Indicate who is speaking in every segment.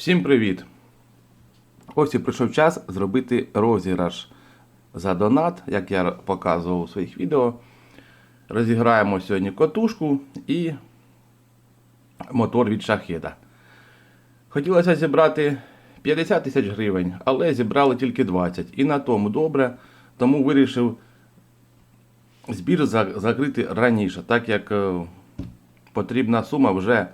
Speaker 1: Всім привіт! Ось і прийшов час зробити розіграш за донат, як я показував у своїх відео. Розіграємо сьогодні котушку і мотор від шахеда. Хотілося зібрати 50 тисяч гривень, але зібрали тільки 20. І на тому добре, тому вирішив збір закрити раніше, так як е, потрібна сума вже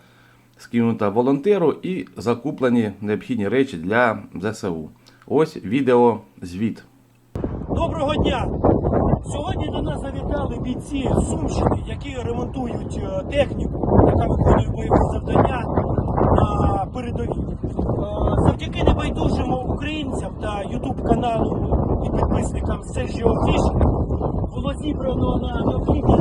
Speaker 1: скинута волонтеру і закуплені необхідні речі для ЗСУ. Ось відео звіт.
Speaker 2: Доброго дня! Сьогодні до нас завітали бійці Сумщини, які ремонтують е, техніку, яка виконує бойові завдання на передовій. Е, Завдяки небайдужим українцям та ютуб каналу і підписникам Сержіо Фішер було зібрано на необхідні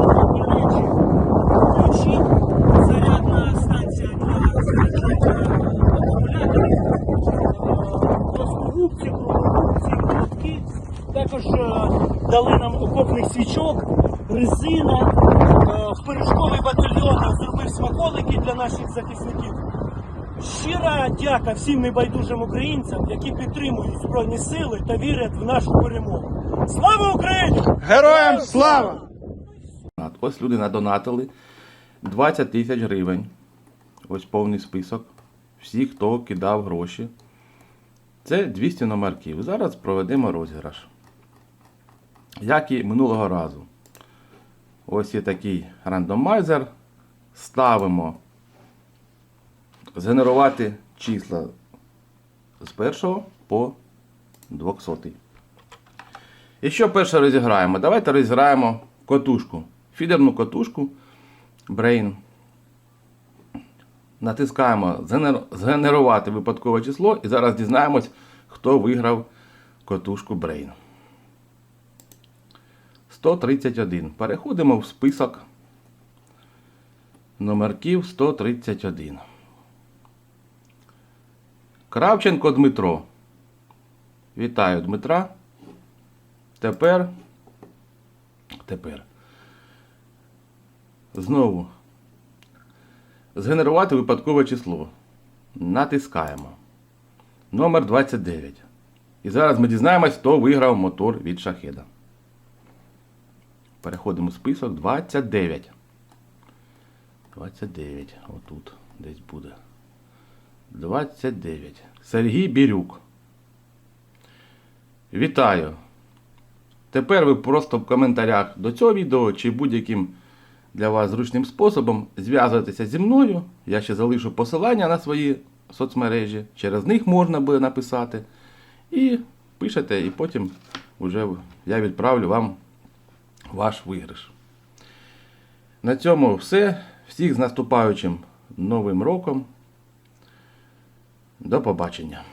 Speaker 2: Також е, дали нам окопних свічок, резина. Е, в пиріжковий батальйон зробив смаколики для наших захисників. Щира дяка всім небайдужим українцям, які підтримують Збройні сили та вірять в нашу перемогу. Слава Україні!
Speaker 3: Героям слава!
Speaker 1: Ось люди надонатили 20 тисяч гривень. Ось повний список. Всі, хто кидав гроші. Це 200 номерків. Зараз проведемо розіграш. Як і минулого разу. Ось є такий рандомайзер. Ставимо згенерувати числа з першого по 200. І що перше розіграємо? Давайте розіграємо котушку. Фідерну котушку Brain. Натискаємо згенерувати випадкове число і зараз дізнаємось, хто виграв котушку Brain. 131. Переходимо в список номерків 131. Кравченко Дмитро. Вітаю Дмитра. Тепер. Тепер. Знову. Згенерувати випадкове число. Натискаємо. Номер 29. І зараз ми дізнаємось, хто виграв мотор від шахеда. Переходимо в список 29. 29. Отут десь буде. 29. Сергій Бірюк. Вітаю! Тепер ви просто в коментарях до цього відео чи будь-яким для вас зручним способом зв'язуєтеся зі мною. Я ще залишу посилання на свої соцмережі. Через них можна буде написати. І пишете, і потім вже я відправлю вам ваш виграш. На цьому все. Всіх з наступаючим новим роком. До побачення.